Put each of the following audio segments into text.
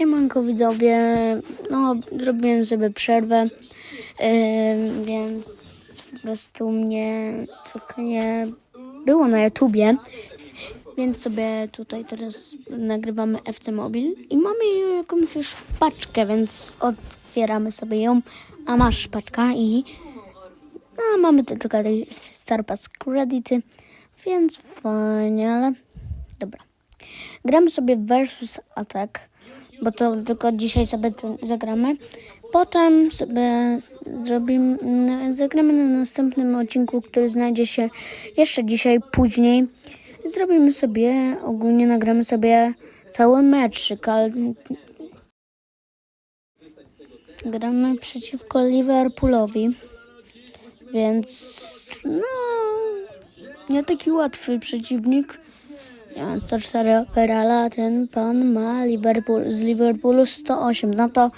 Siemanko widzowie, no zrobiłem sobie przerwę, yy, więc po prostu mnie trochę nie było na YouTubie, więc sobie tutaj teraz nagrywamy FC Mobil i mamy jakąś już paczkę, więc otwieramy sobie ją, a masz paczka i no, mamy tylko tutaj Starpass Credity, więc fajnie, ale dobra. Gramy sobie versus attack, bo to tylko dzisiaj sobie zagramy. Potem sobie zrobimy, zagramy na następnym odcinku, który znajdzie się jeszcze dzisiaj, później. Zrobimy sobie, ogólnie nagramy sobie cały mecz. Kal... Gramy przeciwko Liverpoolowi, więc no, nie taki łatwy przeciwnik. Ja mam 104 overalla, a ten pan ma Liverpool, z Liverpoolu 108. No to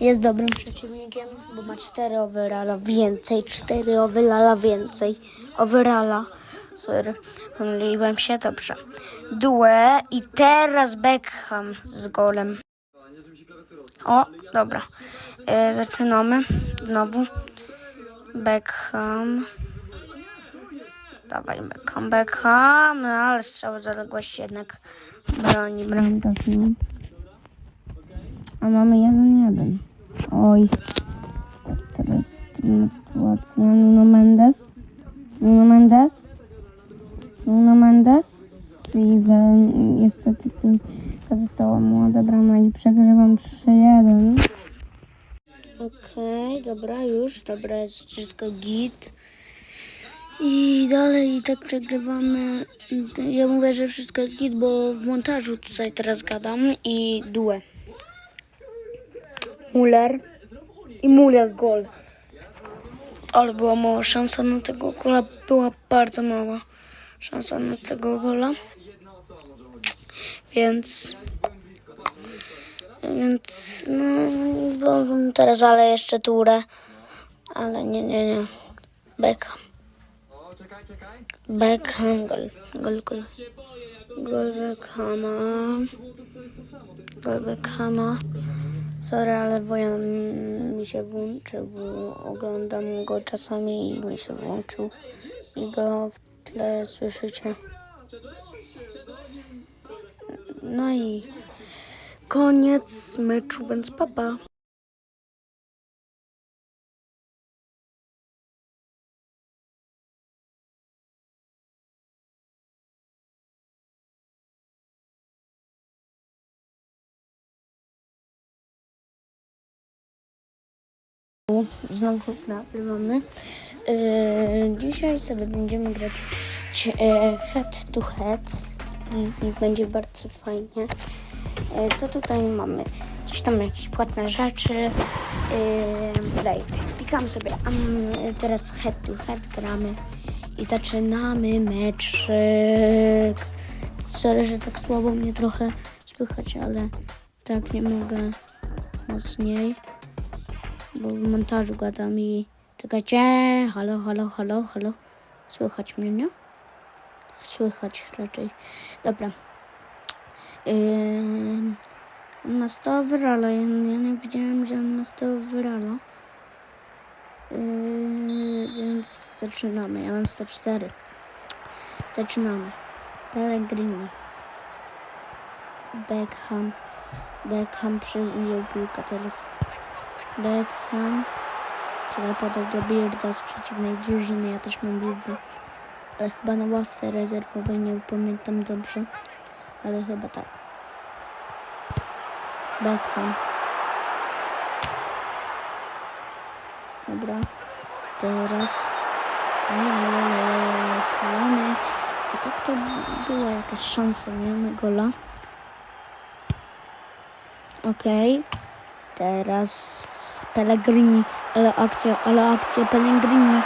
jest dobrym przeciwnikiem, bo ma 4 overalla więcej, 4 overalla więcej. Overalla. Sorry, pomyliłem się, dobrze. Due i teraz Beckham z golem. O, dobra. E, zaczynamy znowu. Beckham. Dawaj Beckham, Beckham, no ale strzał z odległości jednak broni bramkarz. A mamy 1-1. Oj. Teraz trudna sytuacja. Nuno Mendes. Nuno Mendes. Nuno Mendes. I za, niestety piłka została mu odebrana i przegrywam 3-1. Okej, dobra, już, dobra, jest wszystko git. I dalej i tak przegrywamy. Ja mówię, że wszystko jest git, bo w montażu tutaj teraz gadam i due. Muller i Muller gol. Ale była mała szansa na tego gola, była bardzo mała szansa na tego gola. Więc więc no teraz ale jeszcze turę. Ale nie, nie, nie. Beckham. Beckham, gol, gol, gol. Gol Beckhama. Gol Beckhama. Sorry, ale wojan mi się włączył, bo oglądam go czasami i mi się włączył. I go w tle słyszycie. No i koniec meczu, więc papa. Znowu nagrywamy. Yy, dzisiaj sobie będziemy grać e, head to head i, będzie bardzo fajnie. Yy, co tutaj mamy? Coś tam jakieś płatne rzeczy. Yy, daj, klikam sobie. Um, teraz head to head gramy i zaczynamy meczyk. Sorry, że tak słabo mnie trochę słychać, ale tak nie mogę mocniej bo w montażu gadam i czekajcie, halo, halo, halo, halo. Słychać mnie, nie? Słychać raczej. Dobra. Yy, on ma 100 overalla, ja, ja nie widziałem, że on ma 100 overalla. Yy, więc zaczynamy. Ja mam 104. Zaczynamy. Pellegrini. Beckham. Beckham przejął piłkę teraz. Beckham, który podał do Bearda z przeciwnej drużyny. Ja też mam Bearda, ale chyba na ławce rezerwowej, nie pamiętam dobrze, ale chyba tak. Beckham. Dobra, teraz Ojej, spalony. I tak to była jakaś szansa, nie? Na gola. Okej. Okay. Teraz Pellegrini, ale akcja, ale akcja Pellegrini.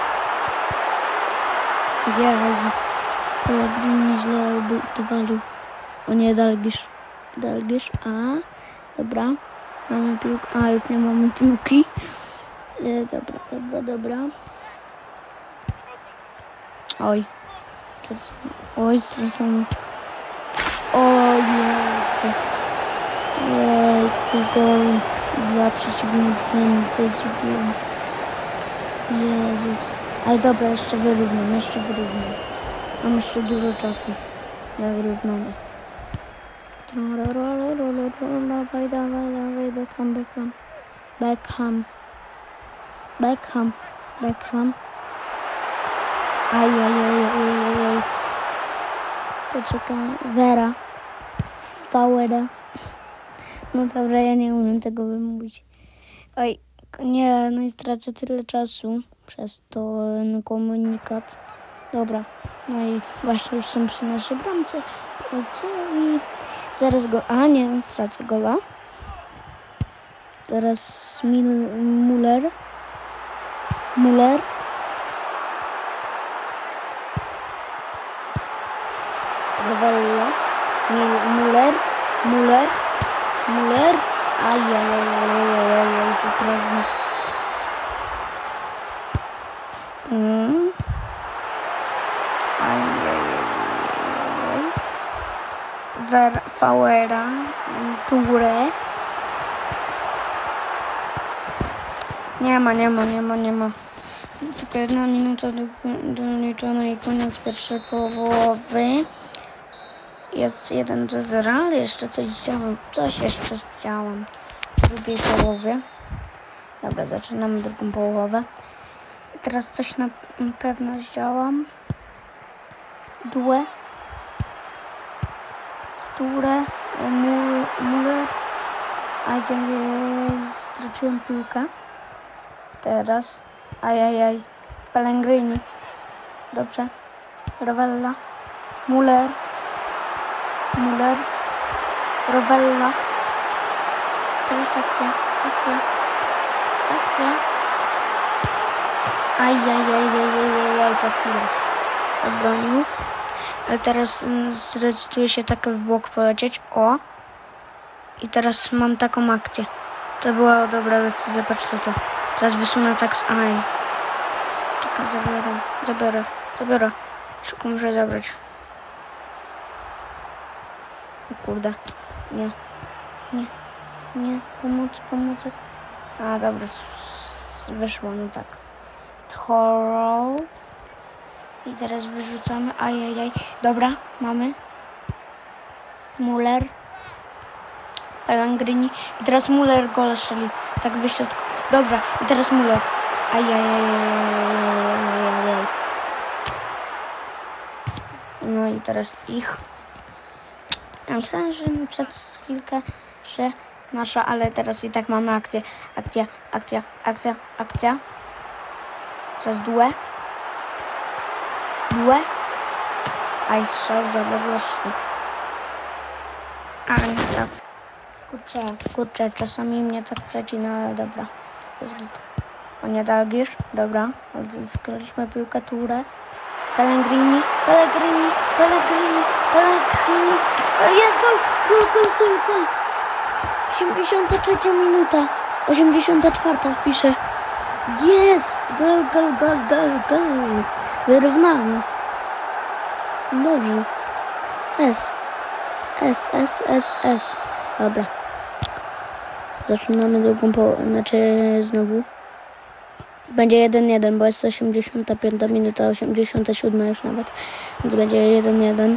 Jezus. Pellegrini źle odwalił. O nie, Dalgisz. Dalgisz, a. Dobra. Mamy piłkę. A, już nie mamy piłki. E, dobra, dobra, dobra. Oj. Stracony. Oj, stracony. Ojej. Jejku, gol dla przeciwnika, co zrobiłem. Jezus. Ale dobra, jeszcze wyrównam, jeszcze wyrównam. Mam jeszcze dużo czasu na wyrównanie. Dawaj, dawaj, dawaj, Beckham, Beckham. Beckham. Beckham, Beckham. Ajajajajajaj. Poczekaj, Vera. Fauera. No dobra, ja nie umiem tego wymówić. Oj, nie, no i stracę tyle czasu przez to ten komunikat. Dobra, no i właśnie już są przy naszej bramce. I zaraz go... A nie, stracę gola. Teraz Mil, Muller. Muller. Rowella. Muller. Muller. Muller. Ajajajajajajaj, wyprawny. Mm. Ajajajajaj. Ver Fauera i Toure. Nie ma, nie ma, nie ma, nie ma. Tylko jedna minuta do, doliczona i koniec pierwszej połowy. Jest 1 do 0, ale jeszcze coś działam. Coś jeszcze działam w drugiej połowie. Dobra, zaczynamy drugą połowę. I teraz coś na pewno zdziałam. Due. Ture. Mul- Muller. Ajajaj, straciłem piłkę. Teraz. Ajajaj. Pellegrini. Dobrze. Rovella. Muller. Muller. Rovella. Teraz akcja. Akcja. Akcja. Ajajajajajajaj, Casillas. Obronił. Ale teraz mm, zdecyduje się tak w bok polecieć. O. I teraz mam taką akcję. To była dobra decyzja, patrzcie to. Teraz wysunę tak z Ain. Czekaj, zabiorę. Zabiorę. Zabiorę. Szybko muszę zabrać. Kurde. Nie. Nie. Nie. Pomóc, pomóc. A, dobra. Wyszło, no tak. Thorough. I teraz wyrzucamy. Ajajaj. Dobra, mamy. Muller. Pellegrini. I teraz Muller gol strzeli. Tak wyśrodku. Dobrze. I teraz Muller. Ajajaj. No i teraz ich. Ja myślałem, że przed chwilkę, że nasza, ale teraz i tak mamy akcję. Akcja, akcja, akcja, akcja. Teraz due. Due. Aj, strzał z odległości. A, nie traf. Kurczę, kurczę, czasami mnie tak przecina, ale dobra. Jest git. O nie, Dalgisz. Dobra. Odzyskaliśmy piłkę turę. Pellegrini, Pellegrini, Pellegrini, Pellegrini. Jest gol! Gol, gol, gol, gol. 83 minuta. 84 pisze. Jest! Gol, gol, gol, gol, gol. Wyrównany. Dobrze. S. S, S, S, S. Dobra. Zaczynamy drugą połowę. Znaczy znowu. Będzie 1-1, bo jest 85 minuta, 87 już nawet. Więc będzie 1-1.